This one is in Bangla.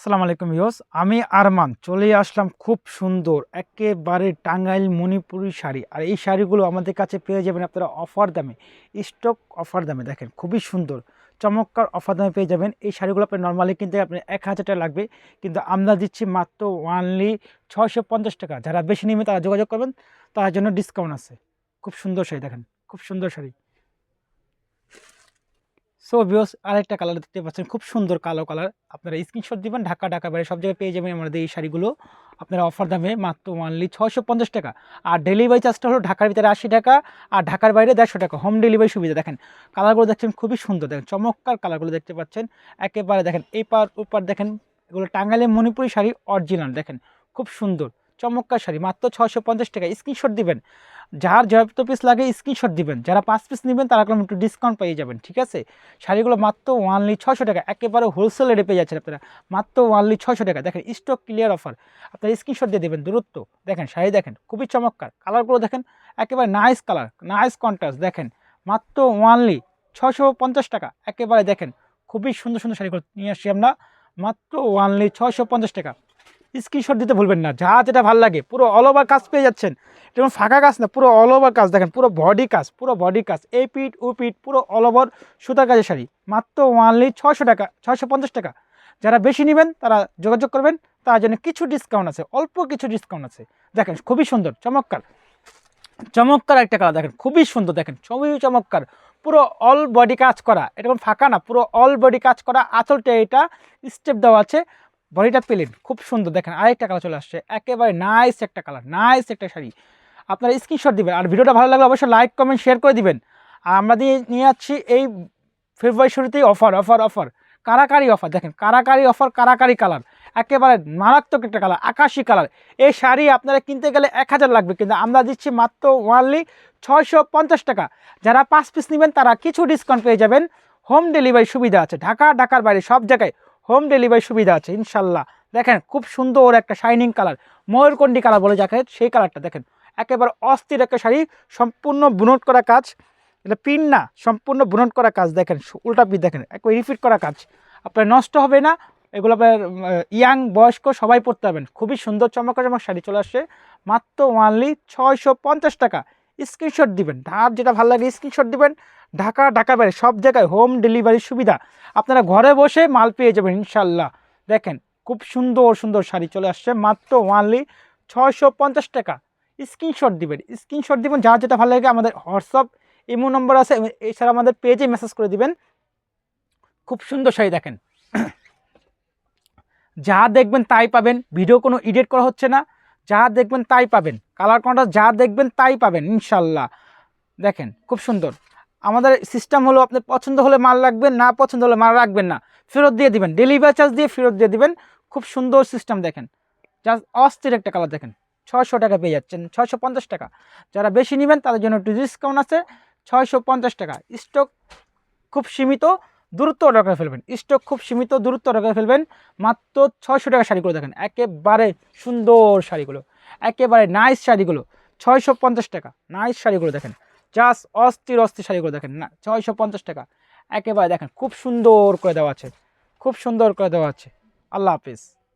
আসসালামু আলাইকুম ইয়স আমি আরমান। চলে আসলাম খুব সুন্দর, একেবারে টাঙ্গাইল মণিপুরি শাড়ি। আর এই শাড়িগুলো আমাদের কাছে পেয়ে যাবেন আপনারা অফার দামে, স্টক অফার দামে দেখেন, খুবই সুন্দর, চমৎকার অফার দামে পেয়ে যাবেন। এই শাড়িগুলো আপনি নর্মালি কিনতে আপনি এক হাজার টাকা লাগবে, কিন্তু আমরা দিচ্ছি মাত্র ওয়ানলি ছয়শো পঞ্চাশ টাকা। যারা বেশি নেবে তারা যোগাযোগ করবেন, তার জন্য ডিসকাউন্ট আছে। খুব সুন্দর শাড়ি দেখেন, খুব সুন্দর শাড়ি। সো বিয়স আরেকটা কালার দেখতে পাচ্ছেন, খুব সুন্দর কালো কালার আপনারা স্ক্রিনশট দিবেন, ঢাকা ঢাকা বাইরে সব জায়গায় পেয়ে যাবেন আমাদের এই শাড়িগুলো। আপনারা অফার দামে মাত্র ওয়ানলি ছয়শো পঞ্চাশ টাকা। আর ডেলিভারি চার্জটা হলো ঢাকার ভিতরে আশি টাকা, আর ঢাকার বাইরে দেড়শো টাকা। হোম ডেলিভারি সুবিধা, দেখেন। কালারগুলো দেখছেন, খুবই সুন্দর, দেখেন। চমৎকার কালারগুলো দেখতে পাচ্ছেন। একেবারে, দেখেন, এই পার ওপার দেখেন, এগুলো টাঙ্গাইলের মণিপুরি শাড়ি অরিজিনাল দেখেন। খুব সুন্দর। চমৎকার শাড়ি, মাত্র ছয়শো পঞ্চাশ টাকা। স্ক্রিনশট দিবেন। যার যত পিস লাগে স্ক্রিনশট দিবেন। যারা পাঁচ পিস নেবেন, তারা কোনো একটু ডিসকাউন্ট পেয়ে যাবেন, ঠিক আছে? শাড়িগুলো মাত্র ওয়ানলি ছশো টাকা। একেবারে হোলসেল রেটে পেয়ে যাচ্ছেন আপনারা। মাত্র ওয়ানলি ছশো টাকা। দেখেন স্টক ক্লিয়ার অফার আপনারা স্ক্রিনশট দিয়ে দেবেন, দূরত্ব। দেখেন, শাড়ি দেখেন, খুবই চমৎকার। কালারগুলো দেখেন, একেবারে নাইস কালার নাইস কন্ট্রাস্ট দেখেন, মাত্র ওয়ানলি ছশো পঞ্চাশ টাকা। একেবারে দেখেন, খুবই সুন্দর সুন্দর শাড়িগুলো নিয়ে আসছি আমরা। মাত্র ওয়ানলি ছশো পঞ্চাশ টাকা। স্ক্রিনশট দিতে ভুলবেন না, যা যেটা ভালো লাগে, পুরো অল ওভার কাজ পেয়ে যাচ্ছেন। যেমন ফাঁকা কাজ না, পুরো অল ওভার কাজ দেখেন, পুরো বডি কাজ পুরো বডি কাজ এই পিঠ ও পিঠ পুরো অল ওভার সুতার কাজের শাড়ি। মাত্র ওয়ানলি ছশো টাকা ছশো পঞ্চাশ টাকা। যারা বেশি নেবেন, তারা যোগাযোগ করবেন, তার জন্য কিছু ডিসকাউন্ট আছে, অল্প কিছু ডিসকাউন্ট আছে। দেখেন, খুবই সুন্দর, চমৎকার। চমৎকার একটা কালার দেখেন, খুবই সুন্দর, দেখেন খুবই চমৎকার। পুরো অল বডি কাজ করা, এটা কোনো ফাঁকা না, পুরো অল বডি কাজ করা, আঁচলটা এটা স্টেপ দেওয়া আছে। বডিটা পেলেন, খুব সুন্দর। দেখেন আরেকটা কালার চলে আসছে, একেবারে নাইস একটা কালার নাইস একটা শাড়ি। আপনারা স্ক্রিনশট দিবেন, আর ভিডিওটা ভালো লাগলে অবশ্যই লাইক কমেন্ট শেয়ার করে দিবেন। আর আমরা দিয়ে নিয়ে যাচ্ছি এই ফেব্রুয়ারি শুরুতেই অফার অফার অফার কারাকারি অফার দেখেন কারাকারি অফার কারাকারি কালার। একেবারে মারাত্মক একটা কালার, আকাশি কালার। এই শাড়ি আপনারা কিনতে গেলে এক হাজার লাগবে, কিন্তু আমরা দিচ্ছি মাত্র ওয়ানলি ছয়শো পঞ্চাশ টাকা। যারা পাঁচ পিস নেবেন, তারা কিছু ডিসকাউন্ট পেয়ে যাবেন। হোম ডেলিভারি সুবিধা আছে, ঢাকা, ঢাকার বাইরে, সব জায়গায়। হোম ডেলিভারি সুবিধা আছে, ইনশাল্লাহ। দেখেন, খুব সুন্দর একটা শাইনিং কালার ময়ূরকন্ডি কালার বলে যাকে, সেই কালারটা দেখেন। একেবারে অস্থির একটা শাড়ি, সম্পূর্ণ বুনট করা কাজ। এটা পিন না, সম্পূর্ণ বুনট করা কাজ, দেখেন উল্টা পিস দেখেন, একবার রিপিট করা কাজ। আপনার নষ্ট হবে না, এগুলো আপনার ইয়াং বয়স্ক, সবাই পরতে পারবেন। খুবই সুন্দর চমক চমক শাড়ি চলে আসছে, মাত্র ওয়ানলি ছয়শো পঞ্চাশ টাকা। স্ক্রিনশট দিবেন। ধার যেটা ভালো লাগে স্ক্রিনশট দিবেন। ঢাকা ঢাকা বাইরে, সব জায়গায় হোম ডেলিভারির সুবিধা। আপনারা ঘরে বসে মাল পেয়ে যাবেন ইনশাল্লাহ দেখেন, খুব সুন্দর সুন্দর শাড়ি চলে আসছে, মাত্র ওয়ানলি ছয়শো পঞ্চাশ টাকা। স্ক্রিনশট দিবেন স্ক্রিনশট দিবেন যা যেটা ভালো লাগে আমাদের হোয়াটসঅ্যাপ, ইমো নম্বর আছে, এছাড়া আমাদের পেজে মেসেজ করে দিবেন। খুব সুন্দর শাড়ি দেখেন। যা দেখবেন তাই পাবেন ভিডিও কোনো এডিট করা হচ্ছে না। যা দেখবেন তাই পাবেন। কালার কন্ট্রাস্ট যা দেখবেন তাই পাবেন, ইনশাল্লাহ। দেখেন, খুব সুন্দর। আমাদের সিস্টেম হলো আপনি পছন্দ হলে মাল রাখবেন, না পছন্দ হলে মাল রাখবেন না। ফেরত দিয়ে দিবেন ডেলিভারি চার্জ দিয়ে ফেরত দিয়ে দিবেন। খুব সুন্দর সিস্টেম দেখেন। জাস্ট অস্থির একটা কালার দেখেন। ছয়শো টাকা পেয়ে যাচ্ছেন, ছয়শো পঞ্চাশ টাকা। যারা বেশি নেবেন, তাদের জন্য একটু ডিসকাউন্ট আছে, ছয়শো পঞ্চাশ টাকা। স্টক খুব সীমিত দূরত্ব অর্ডার করে ফেলবেন। স্টক খুব সীমিত দূরত্ব অর্ডার করে ফেলবেন। মাত্র ছয়শো টাকা শাড়িগুলো দেখেন। একেবারে সুন্দর শাড়িগুলো। একেবারে নাইস শাড়িগুলো। ছয়শো পঞ্চাশ টাকা। নাইস শাড়িগুলো দেখেন। জাস্ট অস্থির অস্থির শাড়িগুলো দেখেন। না, ছয়শো পঞ্চাশ টাকা। একেবারে দেখেন, খুব সুন্দর করে দেওয়া আছে। খুব সুন্দর করে দেওয়া আছে। আল্লাহ হাফিজ।